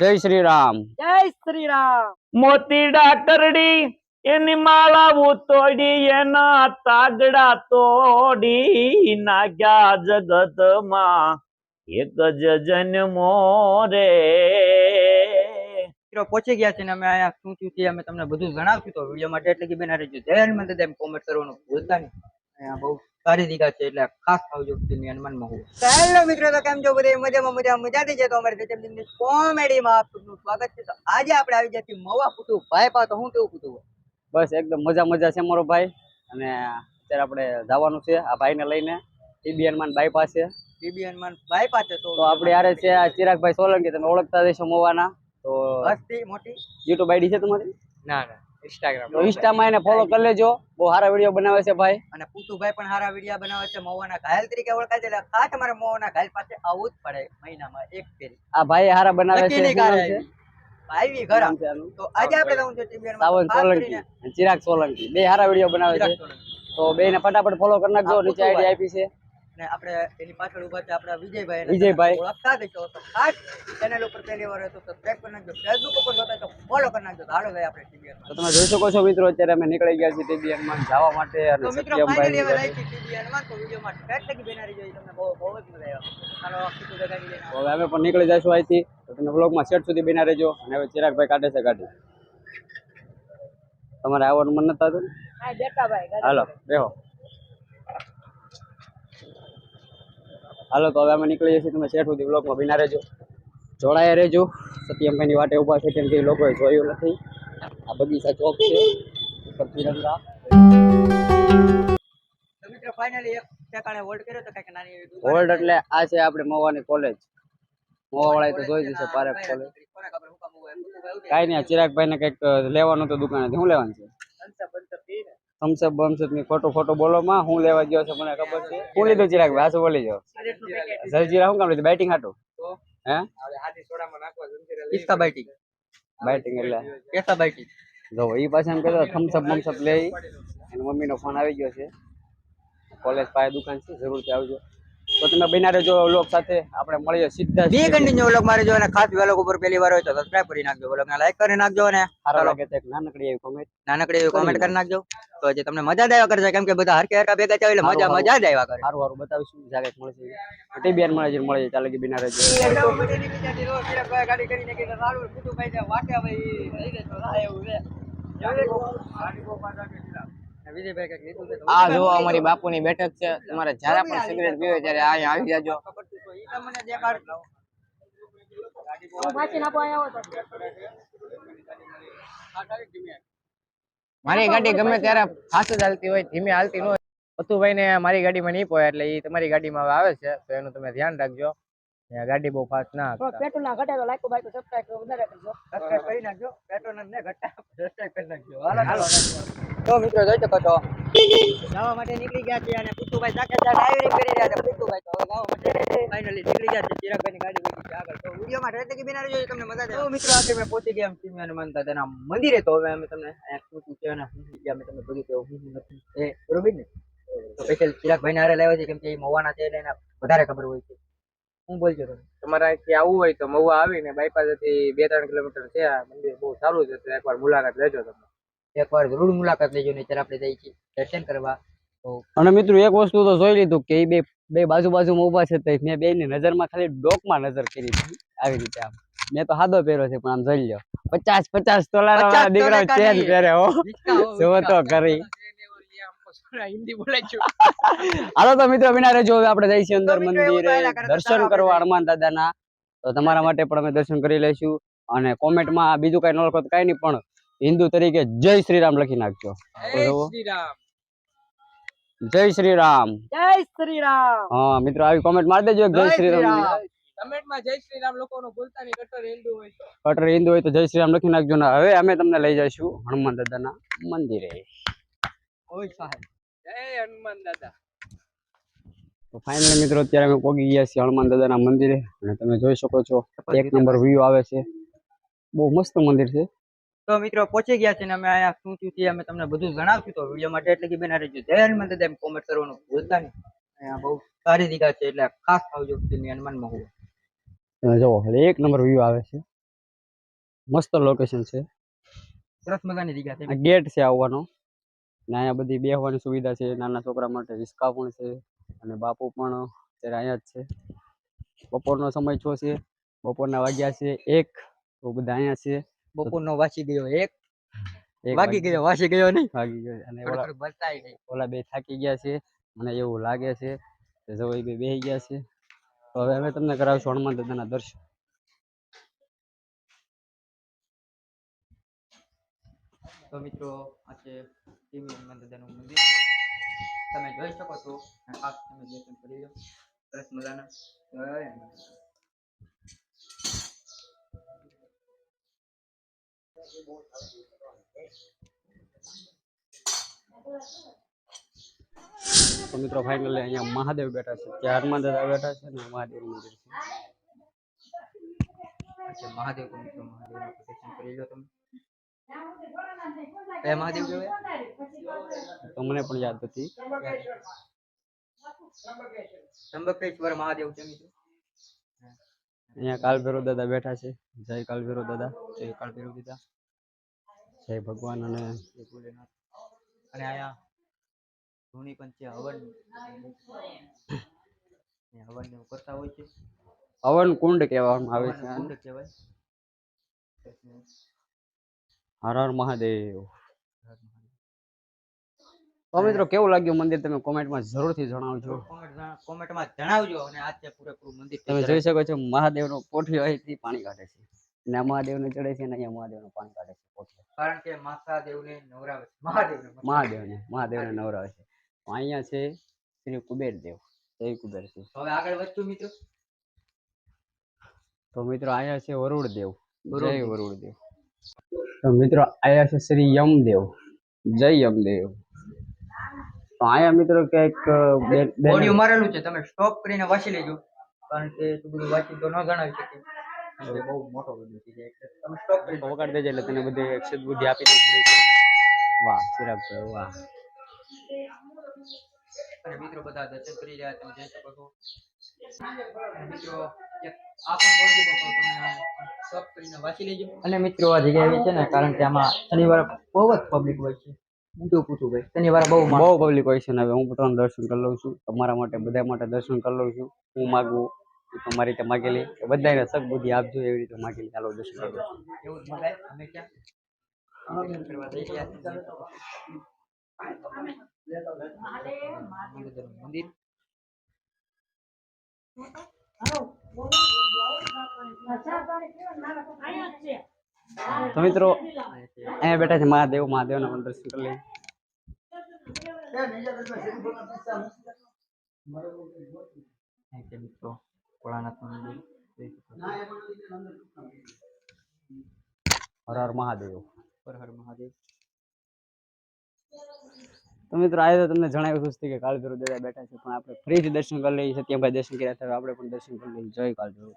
જય શ્રી રામ જય શ્રી રામ મોતી ડાકરડી એની માળા ઉતોડી એના તાગડા તોડી નાગ્યા જગતમાં. એક જ જન્મો રે. મિત્રો પહોંચી ગયા છે ને અમે અહીંયા શું થયું છે અમે તમને બધું જણાવશું તો વીડિયો માટે. એટલે કે બેન રહેજો જય હનુમાન દાદા એમ કોમેન્ટ કરવાનું ભૂલતા નહીં. અહીંયા બહુ સારી દીકા છે એટલે ખાસ આવજો દિલ્હી હનુમાનમાં હું હેલો મિત્રો તો કેમ છો બધા? મજામાં મજા મજાથી છે તો અમારે તેજમ દિનની કોમેડીમાં આપનું સ્વાગત છે. તો આજે આપણે આવી જતી મવા ફૂટું ભાઈ પા તો હું કેવું ફૂટું બસ એકદમ મજા મજા છે મારો ભાઈ. અને અત્યારે આપણે જવાનું છે આ ભાઈને લઈને. ટીબી માં બાયપાસ છે. બીબી હનુમાન ભાઈ પાસે તો તો આપણે આરે છે આ ચિરાગભાઈ સોલંકી તમે ઓળખતા જશો મોવાના તો હસ્તી મોટી? યુટ્યુબ આઈડી છે તમારી? ના ના. ઇન્સ્ટાગ્રામ ઇન્સ્ટામાં એને ફોલો કરી લેજો. બહુ સારા વીડિયો બનાવે છે ભાઈ. અને પુતુભાઈ પણ સારા વીડિયો બનાવે છે. મોવાના ઘાયલ તરીકે ઓળખાય છે. એટલે આ તમારે મવાના ઘાયલ પાસે આવવું જ પડે મહિનામાં એક ફેરી. આ ભાઈ સારા બનાવે છે? આવી ઘર? તો આજે આપણે લાવું છે ટીમ. સાવન સોલંકી. અને ચિરાગ સોલંકી. બે સારા વીડિયો બનાવે છે. તો બેને ફટાફટ ફોલો કરી નાખજો. નીચે આઈડી આપી છે. અને આપણે એની પાછળ ઊભા છે આપણા વિજયભાઈ વિજયભાઈ. ઓળખતા જ છો. તો ખાસ ચેનલ ઉપર પહેલી વાર તો સબસ્ક્રાઇબ કરી નાખજો. ફેસબુક ઉપર જોતા તો ફોલો કરી નાખજો. હાલો ભાઈ આપણે TVR તો તમે જોઈ શકો છો મિત્રો અત્યારે અમે નીકળી ગયા છીએ ટીબીએનમાં જવા માટે અને તો મિત્રો સત્યમભાઈ હવે છે TVR માં. તો વિડીયોમાં ફેટ લગી બેનારી જોઈ તમને બહુ બહુ જ મજા આવે. હાલો આખી તો ગાડી લઈને હવે અમે પણ નીકળી જઈશું અહીંથી. તો તમે બ્લોગમાં સેટ સુધી બેના રહેજો અને હવે ચિરાગભાઈ કાઢે છે ગાડી. તમારે આવવાનું મન નતા હતું હા બેટા ભાઈ હાલો બેહો. હાલો તો હવે અમે નીકળી જઈશું. તમે શેઠ સુધી બ્લોકમાં બિના રહેજો. જોડાયા રહેજો. સત્યમભાઈની વાટે ઊભા છે કેમ કે લોકોએ જોયું નથી. આ બગીચા ચોક છે. ઉપર તિરંગા. તો મિત્રો ફાઇનલી એક ઠેકાણે હોલ્ડ કર્યો તો કાંઈક નાની એવી હોલ્ડ એટલે આ છે આપણે મોવાની કોલેજ મોવાવાળા તો જોઈ જશે પારેખ કોલેજ. કાંઈ નહીં ચિરાગભાઈને કંઈક લેવાનું તો દુકાને શું લેવાનું છે? પી બમસપની ખોટો ખોટો બોલો માં હું લેવા ગયો છે મને ખબર છે. હું લીધું ચિરાગ ભાઈ આસુ બોલી જાઓ. જલજીરા શું કામ લીધું? બેટિંગ હાટું? હે? પિસ્તા બાઈટી બેટિંગ એટલે. કેસા બાઈટી જો એ પાછા એમ કહેતો થમસપ બમસપ લે એની એની મમ્મીનો ફોન આવી ગયો છે. કોલેજ પાસે દુકાન છે જરૂરથી આવજો. તો તમે બિના રહેજો વ્લોગ સાથે. આપણે મળીએ સીધા બે કન્ટિન્યુ વ્લોગ મારે જો અને ખાસ વ્લોગ ઉપર પહેલી વાર હોય તો સબસ્ક્રાઇબ કરી નાખજો. વ્લોગ ને લાઈક કરી નાખજો અને સારા લાગે તો એક નાનકડી એવી કોમેન્ટ નાનકડી એવી કોમેન્ટ કરી નાખજો. તો જે તમને મજા આવ્યા કરશે કેમ કે બધા હરકે હરકા ભેગા થાય એટલે મજા મજા જ આવ્યા કરે. સારું સારું બતાવીશું જાગે મળશે. બેન મળે છે મળે છે. ચાલે કે બિના રહેજો. ગાડી કરીને કે સારું કીધું ભાઈ ને વાટે ભાઈ લઈ લેજો ના એવું છે. આ જો અમારી બાપુની બેઠક છે તમારે જ્યારે પણ સિગરેટ પીવે ત્યારે અહીંયા આવી જાજો. મારી ગાડી ગમે ત્યારે ફાસ્ટ જ હાલતી હોય ધીમે હાલતી ન હોય. અતુભાઈ ને મારી ગાડીમાં નહીં પોય એટલે એ તમારી ગાડીમાં આવે છે તો એનું તમે ધ્યાન રાખજો. ને ગાડી બહુ ફાસ્ટ ના હાંકતા. પેટ્રોલ ના ઘટે તો લાઈક બાઈક સબસ્ક્રાઇબ કરો વધારે કરજો સબસ્ક્રાઇબ કરી નાખજો. પેટ્રોલ ને ઘટા સબસ્ક્રાઇબ કરી નાખજો. હાલો હાલો તો મિત્રો જોઈ શકો છો. જવા માટે નીકળી ગયા છે અને પુતુભાઈ સાથે ડ્રાઈવરિંગ કરી રહ્યા છે. પુતુભાઈ તો હવે જવા માટે ફાઇનલી નીકળી ગયા છે. ચિરાગભાઈની ગાડી મૂકી છે આગળ. તો વિડીયોમાં રહેતે કે બિના રહેજો તમને મજા આવે તો મિત્રો આજે મેં પહોંચી ગયા એમ સિમિયાન માનતા તેના મંદિરે. તો હવે અમે તમને અહીંયા શું શું છે અને શું શું છે અમે તમને બધું કેવું શું શું નથી. એ બરોબર ને? તો સ્પેશિયલ ચિરાગભાઈને હારે લાવ્યા છે કેમ કે એ મવાના છે એટલે એને વધારે ખબર હોય છે. હું બોલજો તમે. તમારે અહીંથી આવવું હોય તો મહુવા આવીને બાયપાસથી બે ત્રણ કિલોમીટર છે આ મંદિર બહુ સારું છે તો એકવાર મુલાકાત લેજો તમે. એકવાર જરૂર મુલાકાત લેજો નહીં ત્યારે આપણે જઈએ છીએ દર્શન કરવા. તો અને મિત્રો એક વસ્તુ તો જોઈ લીધું કે એ બે બે બાજુ બાજુમાં ઊભા છે તો મેં બે ની નજરમાં ખાલી ડોકમાં નજર કરી હતી આવી રીતે આમ. મેં તો હાદો પહેર્યો છે પણ આમ જોઈ લ્યો. પચાસ પચાસ તોલા વાળા 50 દીકરા ચેન નહીં. પહેરે હો. જોવો તો કરી હિન્દી બોલાય છું. હાલો તો મિત્રો વિના રહેજો હવે આપણે જઈશું અંદર મંદિરે દર્શન કરવા હનુમાન દાદાના. તો તમારા માટે પણ અમે દર્શન કરી લઈશું. અને કોમેન્ટમાં બીજું કઈ ન લખો કઈ નહીં પણ હિન્દુ તરીકે જય શ્રી રામ લખી નાખજો. જય શ્રી રામ જય શ્રી રામ હા મિત્રો આવી કોમેન્ટ મારી દેજો જય શ્રી રામ કમેન્ટમાં જય શ્રી રામ લોકોનું ભૂલતા નહીં કટ્ટર હિન્દુ હોય તો. કટર હિન્દુ હોય તો જય શ્રી રામ લખી નાખજો ને હવે અમે તમને લઈ જઈશું હનુમાન દાદાના મંદિરે. ઓય સાહેબ. જય હનુમાન દાદા. તો ફાઇનલ મિત્રો અત્યારે અમે પહોંચી ગયા છીએ હનુમાન દાદાના મંદિરે અને તમે જોઈ શકો છો એક નંબર વ્યૂ આવે છે. બહુ મસ્ત મંદિર છે. તો મિત્રો પહોંચી ગયા છે ને અમે અહીંયા શું થયું છે અમે તમને બધું જણાવશું. તો વીડિયો માટે એટલે કે બેના રહેજો જય હનુમાન દાદા એમ કોમેન્ટ કરવાનું ભૂલતા નહીં. અહીંયા બહુ સારી જગ્યા છે એટલે ખાસ આવજો દિલ્હી હનુમાનમાં હું તમે જુઓ એક નંબર વ્યૂ આવે છે. મસ્ત લોકેશન છે. સરસ મજાની જગ્યા છે. ગેટ છે આવવાનો. ને અહીંયા બધી બેહવાની સુવિધા છે. નાના છોકરા માટે રિસ્કા પણ છે અને બાપુ પણ અત્યારે અહીંયા જ છે. બપોરનો સમય છો છે. બપોરના વાગ્યા છે એક. તો બધા અહીંયા છે. બપોરનો વાસી ગયો એક. વાગી ગયો વાસી ગયો નહીં. વાગી ગયો. અને ઓલા બે થાકી ગયા છે. મને એવું લાગે છે કે જવાઈ બે બેહી ગયા છે. તો હવે અમે તમને કરાવીશું હનુમાન દાદાના દર્શન. તો મિત્રો આ છે હનુમાન દાદાનું મંદિર. તમે જોઈ શકો છો. અને ખાસ તમે દર્શન કરી લો. સરસ મજાના. તો મિત્રો ફાઇનલી અહીંયા મહાદેવ બેઠા છે. ત્યાં હનુમાન દાદા બેઠા છે ને મહાદેવ મંદિર છે. મહાદેવ મિત્રો મહાદેવના દર્શન કરી લો તમે. કયા મહાદેવ તો મને પણ યાદ હતી ત્રંબકેશ્વર મહાદેવ છે મિત્રો અહીંયા કાલભેરો દાદા બેઠા છે. જય કાલભેરો દાદા. જય કાલભેરો દીધા જય ભગવાન અને જય અને અહીંયા ધૂણી પણ છે હવન. હવન ને કરતા હોય છે. હવન કુંડ કહેવામાં આવે છે. કુંડ કહેવાય. હર હર મહાદેવ. તો મિત્રો કેવું લાગ્યું મંદિર? તમે કોમેન્ટમાં જરૂરથી જણાવજો. કોમેન્ટમાં જણાવજો અને આ છે પૂરેપૂરું મંદિર તમે જોઈ શકો છો મહાદેવનો પોઠિયો અહીંથી પાણી કાઢે છે. અને આ મહાદેવને ચડે છે અને અહીંયા મહાદેવનું પાણી કાઢે છે પોઠિયો કારણ કે માતા નવરાવે છે. મહાદેવને મહાદેવને મહાદેવને નવરાવે છે. અહીંયા છે શ્રી કુબેર દેવ જય કુબેર છે હવે આગળ વધતું મિત્રો. તો મિત્રો અહીંયા છે વરુડ દેવ જય દેવ. વરુડ દેવ તો મિત્રો અહીંયા છે શ્રી યમદેવ. જય યમદેવ. તો અહીંયા મિત્રો બે- ઓડિયો મારેલું છે તમે સ્ટોપ કરીને વાંચી લેજો કારણ કે એટલું બધું વાંચી તો ન જણાવી શકે. બહુ મોટો વીડિયો છે એટલે તમે સ્ટોપ કરી દો. દેજે એટલે તને બધી અક્ષત બુદ્ધિ આપી દે વાહ ચિરાગભાઈ વાહ. અને મિત્રો બધા દર્શન કરી રહ્યા તમે જોઈ શકો છો મિત્રો અને મિત્રો આ જગ્યા એવી છે ને કારણ કે આમાં શનિવારે બહુ જ પબ્લિક હોય છે. ઊંધું પૂછું ભાઈ શનિવારે બહુ બહુ પબ્લિક હોય છે ને હવે હું પોતાનું દર્શન કરી લઉં છું. તમારા માટે બધા માટે દર્શન કરી લઉં છું. હું માગું તમારી રીતે માગેલી બધાને સગ બુદ્ધિ આપજો એવી રીતે માગેલી ચાલો દર્શન કરી લઉં. એવું અમે ક્યાં? મંદિર. તો મિત્રો, અહીંયા બેઠા છે મહાદેવ, મહાદેવના પણ દર્શન કરી લઈએ. અહીં છે મિત્રો. ભોળાનાથનું મંદિર. જોઈ શકો છો. હર હર મહાદેવ. હર હર મહાદેવ. તો મિત્રો આજે તો તમને જણાવ્યું હતું કે કાળભૈરવ દાદા બેઠા છે પણ આપણે ફરીથી દર્શન કરી લઈએ સત્યભાઈ દર્શન કર્યા હતા આપણે પણ દર્શન કરી લઈએ. જય કાળભૈરવ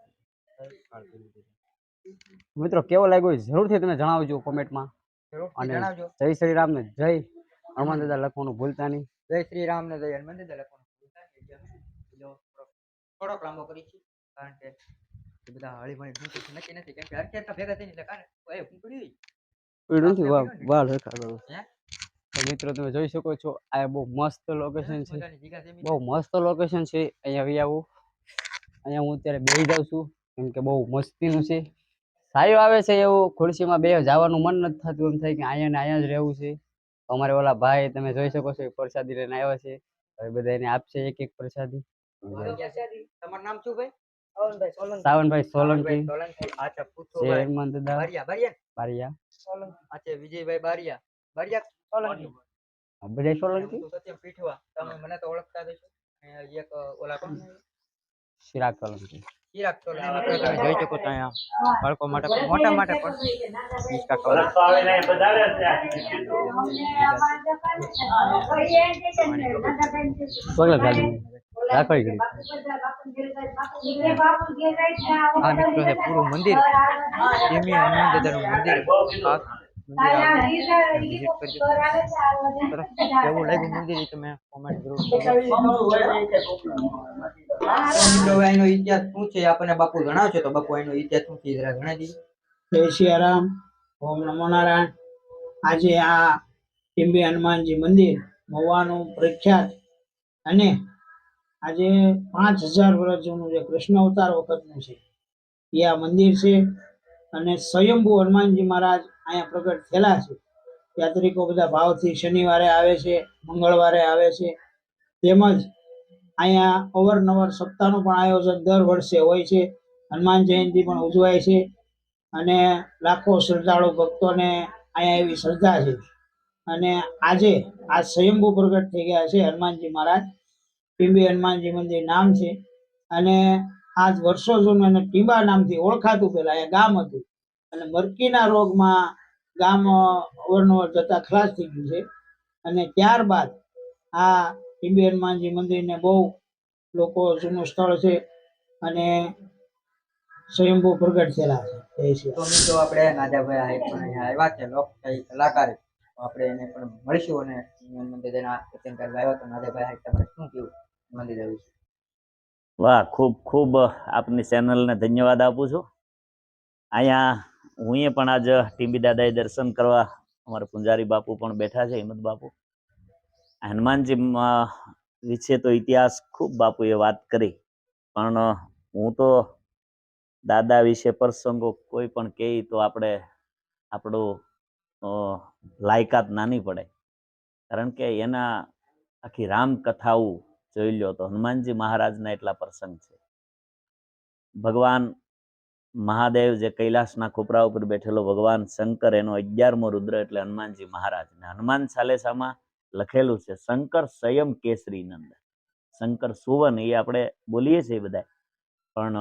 મિત્રો કેવો લાગ્યો જરૂરથી તમે જણાવજો કોમેન્ટમાં. અને જય શ્રી રામ ને જય હનુમાન દાદા લખવાનું ભૂલતા નહીં. જય શ્રી રામ ને જય હનુમાન દાદા લખવાનું ભૂલતા નહીં. થોડોક લાંબો કરી છે કારણ કે એ બધા હળી મળી ઢૂંઢે નક્કી નથી. કેમ કે અત્યારના ભેગા થઈને કારણ એ હું પડી કોઈ નથી વાળ સરખા કરો હે? તો મિત્રો તમે જોઈ શકો છો આ બહુ મસ્ત લોકેશન છે. બહુ મસ્ત લોકેશન છે. અહીંયા આવી આવું. અહીંયા હું અત્યારે બેસી જાઉં છું કેમ કે બહુ મસ્તીનું છે. સાયું આવે છે એવું ખુરશીમાં બે જવાનું મન નથી થતું એમ થાય કે અહીંયા ને અહીંયા જ રહેવું છે. અમારે ઓલા ભાઈ તમે જોઈ શકો છો એ પ્રસાદી લઈને આવ્યા છે. હવે બધા એને આપશે એક એક પ્રસાદી. તમારું નામ શું ભાઈ? સાવનભાઈ સોલંકી. પૂછો ભાઈ. બારિયા બારિયા? બારિયા. આ વિજયભાઈ બારિયા. બારિયા સોલંકી. બધા હું સોલંકી? તો સત્યમ પીઠવા. તમે મને તો ઓળખતા જ છો અને એક ઓલા કોણ? ચિરાગ સોલંકી. ચિરાગ સોલંકી. મિત્રો તમે જોઈ શકો છો અહીંયા બાળકો માટે પણ મોટા માટે પણ હિંચકા ખવડાવે. સોલંક ગાડી રાખડી ગઈ આ મિત્રો છે પૂરું મંદિર. દેમી હનુમાન દાદાનું મંદિર. કેવું લાગ્યું મંદિર તમે કોમેન્ટ એનો ઇતિહાસ શું છે? આપણને બાપુ જણાવશે તો બાપુ એનો ઇતિહાસ શું છે જરા જણાવી જય સિયારામ ઓમ નમો નારાયણ. આજે આ ટીંબી હનુમાનજી મંદિર મહુવાનું પ્રખ્યાત અને આજે પાંચ હજાર વર્ષ જૂનું જે કૃષ્ણ અવતાર વખતનું છે. એ આ મંદિર છે અને સ્વયંભૂ હનુમાનજી મહારાજ અહીંયા પ્રગટ થયેલા છે. યાત્રિકો બધા ભાવથી શનિવારે આવે છે, મંગળવારે આવે છે. તેમજ અહીંયા અવારનવાર સપ્તાહનું પણ આયોજન દર વર્ષે હોય છે. હનુમાન જયંતિ પણ ઉજવાય છે અને લાખો શ્રદ્ધાળુ ભક્તોને અહીંયા એવી શ્રદ્ધા છે. અને આજે આ સ્વયંભૂ પ્રગટ થઈ ગયા છે હનુમાનજી મહારાજ. ટીંબી હનુમાનજી મંદિર નામ છે. અને આજ વર્ષો જૂનું એને ટીંબા નામથી ઓળખાતું પહેલાં અહીંયા ગામ હતું. અને મરકીના રોગમાં ગામ અવરનવર જતા ખલાસ થઈ ગયું છે. અને ત્યારબાદ આ ટીંબી હનુમાનજી મંદિરને બહુ લોકો જૂનું સ્થળ છે અને સ્વયંભૂ પ્રગટ થયેલા છે. તો મિત્રો આપણે નાદાભાઈ હાઈટ પણ અહીંયા આવ્યા છે લોકશાહી કલાકાર. આપણે એને પણ મળીશું અને મંદિર કરવા આવ્યો તો હાઈટ તમારે શું કેવું મંદિર આવ્યું વાહ ખૂબ ખૂબ આપની ચેનલને ધન્યવાદ આપું છું. અહીંયા હું પણ આજ ટીંબી દાદાએ દર્શન કરવા અમારા પૂંજારી બાપુ પણ બેઠા છે, હિંમત બાપુ. હનુમાનજી વિશે તો ઇતિહાસ ખૂબ બાપુએ વાત કરી, પણ હું તો દાદા વિશે પ્રસંગો કોઈ પણ કહે તો આપણે આપણું લાયકાત નાની પડે. કારણ કે એના આખી રામકથાઓ જોઈ લો તો હનુમાનજી મહારાજના એટલા પ્રસંગ છે. ભગવાન મહાદેવ જે કૈલાસના ખોપરા ઉપર બેઠેલો ભગવાન શંકર, એનો અગિયારમો રુદ્ર એટલે હનુમાનજી મહારાજ. ને હનુમાન ચાલીસામાં લખેલું છે, શંકર સંયમ કેસરી નંદ. શંકર સુવન એ આપણે બોલીએ છીએ બધા પણ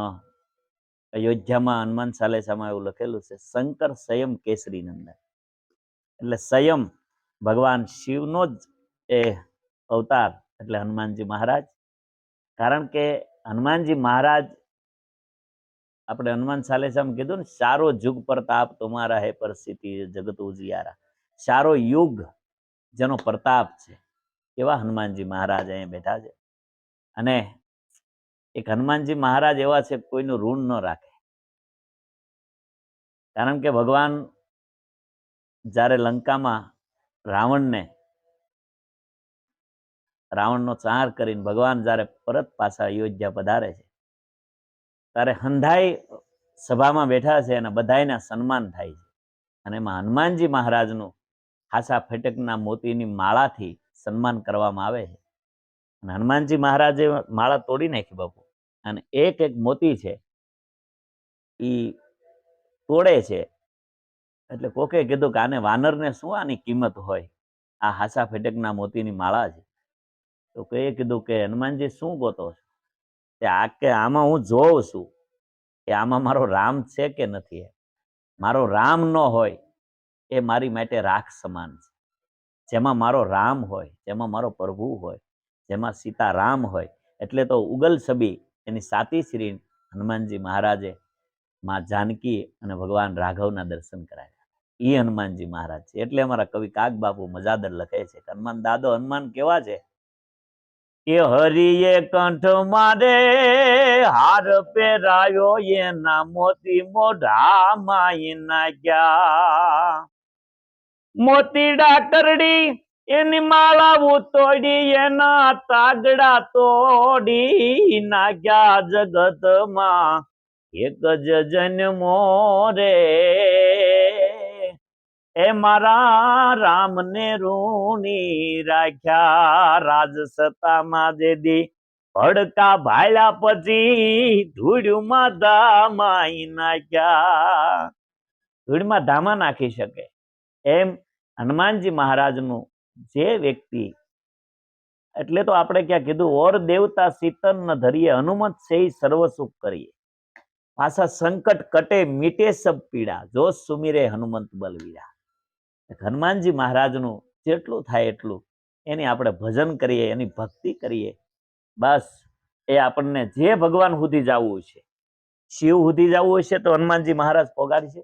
અયોધ્યામાં હનુમાન ચાલીસામાં એવું લખેલું છે, શંકર સંયમ કેસરી નંદ. એટલે સંયમ ભગવાન શિવનો જ એ અવતાર એટલે હનુમાનજી મહારાજ. કારણ કે હનુમાનજી મહારાજ આપણે હનુમાન ચાલીસામાં કીધું ને, સારો જુગ પ્રતાપ તમારા હે પરિસ્થિતિ જગત ઉજિયારા. સારો યુગ જેનો પ્રતાપ છે, એવા હનુમાનજી મહારાજ અહીંયા બેઠા છે. અને એક હનુમાનજી મહારાજ એવા છે, કોઈનું ઋણ ન રાખે. કારણ કે ભગવાન જ્યારે લંકામાં રાવણને, રાવણનો ચાર કરીને ભગવાન જ્યારે પરત પાછા અયોધ્યા પધારે છે ત્યારે હંધાઈ સભામાં બેઠા છે અને બધાયના સન્માન થાય છે. અને એમાં હનુમાનજી મહારાજનું હાસા ફેટકના મોતીની માળાથી સન્માન કરવામાં આવે છે. અને હનુમાનજી મહારાજે માળા તોડી નાખી બાપુ. અને એક એક મોતી છે એ તોડે છે. એટલે કોકે કીધું કે આને વાનરને શું આની કિંમત હોય? આ હાસા ફેટકના મોતીની માળા છે. તો કોઈએ કીધું કે હનુમાનજી શું ગોતો છો? કે આ કે આમાં હું જોઉં છું કે આમાં મારો રામ છે કે નથી મારો રામ ન હોય એ મારી માટે રાખ સમાન છે. જેમાં મારો રામ હોય, જેમાં મારો પ્રભુ હોય, જેમાં સીતા રામ હોય, એટલે તો ઉગલ સબી એની સાતી શ્રી હનુમાનજી મહારાજે માં જાનકી અને ભગવાન રાઘવના દર્શન કરાયા એ હનુમાનજી મહારાજ છે. એટલે અમારા કવિ કાગ બાપુ મજાદર લખે છે હનુમાન દાદો, હનુમાન કેવા છે? કે હરિએ કંઠ મારે, હાર પહેરાયો એના મોતી મોઢા માઈ નાખ્યા મોતી ડાકરડી એની માળા તોડી, એના તાગડા તોડી નાખ્યા જગતમાં. એક જ જન્મો રે. એ મારા રામને ઋણી રાખ્યા રાજસત્તામાં જે દી ભડકા ભાયલા પછી ધૂળમાં ધામાઈ નાખ્યા. ધૂળમાં ધામા નાખી શકે. એમ હનુમાનજી મહારાજનું જે વ્યક્તિ, એટલે તો આપણે ક્યાં કીધું, ઓર દેવતા શીતન ન ધરીએ, હનુમત છે સર્વ કરીએ. પાછા સંકટ કટે, મીટે સબ પીડા, જો સુમીરે હનુમંત બલવીરા. હનુમાનજી મહારાજનું જેટલું થાય એટલું એની આપણે ભજન કરીએ, એની ભક્તિ કરીએ. બસ, એ આપણને જે ભગવાન સુધી જવું છે શિવ સુધી જવું હશે તો હનુમાનજી મહારાજ પોગાડશે.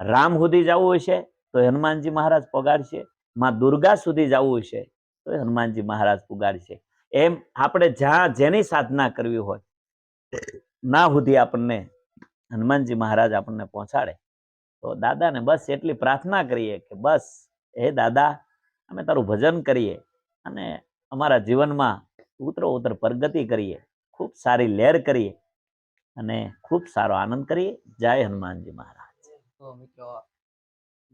રામ સુધી જવું હશે તો હનુમાનજી મહારાજ પોગાડશે. માં દુર્ગા સુધી જવું હશે તો હનુમાનજી મહારાજ પુગાડશે. એમ આપણે જ્યાં જેની સાધના કરવી હોય, ના સુધી આપણને હનુમાનજી મહારાજ આપણને પહોંચાડે. તો દાદાને બસ એટલી પ્રાર્થના કરીએ કે બસ હે દાદા અમે તારું ભજન કરીએ અને અમારા જીવનમાં ઉતરો ઉતર પ્રગતિ કરીએ ખૂબ સારી લહેર કરીએ અને ખૂબ સારો આનંદ કરીએ. જય હનુમાનજી મહારાજ. તો મિત્રો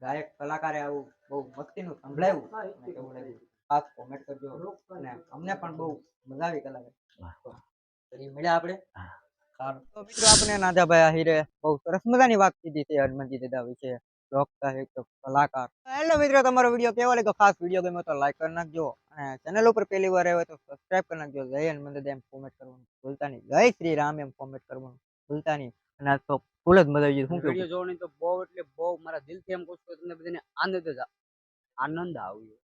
ગાયક કલાકારે આવું બહુ ભક્તિનું સંભળાવ્યું અને ખાસ કોમેન્ટ કરજો. અને અમને પણ બહુ મજા આવી કલાકાર. મળ્યા આપણે. હા. સારું. તો મિત્રો આપણે નાદાભાઈ આહિરે બહુ સરસ મજાની વાત કીધી છે હનુમાનજી દાદા વિશે. લોક સાહિત્ય કલાકાર. હેલો મિત્રો તમારો વીડિયો કેવો લાગ્યો? ખાસ વીડિયો ગમ્યો તો લાઈક કરી નાખજો અને ચેનલ ઉપર પહેલી વાર આવ્યો તો સબસ્ક્રાઇબ કરી નાખજો. જય હનુમાન દાદા એમ કોમેન્ટ કરવાનું ભૂલતા નહીં. જય શ્રી રામ એમ કોમેન્ટ કરવાનું ભૂલતા નહીં. અને આ તો ફૂલ જ મજા આવી કેવું વીડિયો જોવાની તો બહુ એટલે બહુ મારા દિલથી એમ કહું છું તમને બધાને આનંદ જ આનંદ. આવ્યો.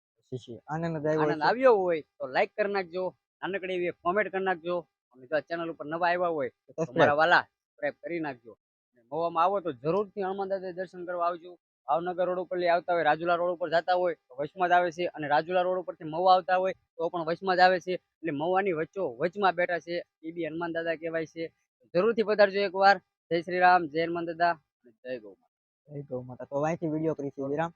હોય તો લાઈક કરી નાખજો. નાનકડી એવી કોમેન્ટ કરી નાખજો. અને જો ચેનલ ઉપર નવા આવ્યા હોય તો તમારા વાલા સબસ્ક્રાઇબ કરી નાખજો. અને મવામાં આવો તો જરૂરથી હનુમાન દાદા દર્શન કરવા આવજો. ભાવનગર રોડ ઉપર આવતા હોય રાજુલા રોડ ઉપર જતા હોય તો વચમાં જ આવે છે. અને રાજુલા રોડ ઉપરથી મવા આવતા હોય તો પણ વચમાં જ આવે છે. એટલે મવાની વચ્ચો વચમાં બેઠા છે. એ બી હનુમાન દાદા કહેવાય છે. જરૂરથી પધારજો એકવાર. જય શ્રી રામ જય હનુમાન દાદા જય ગૌ માતા. જય ગૌ માતા. તો અહીંથી વીડિયો કરીશું. વિરામ.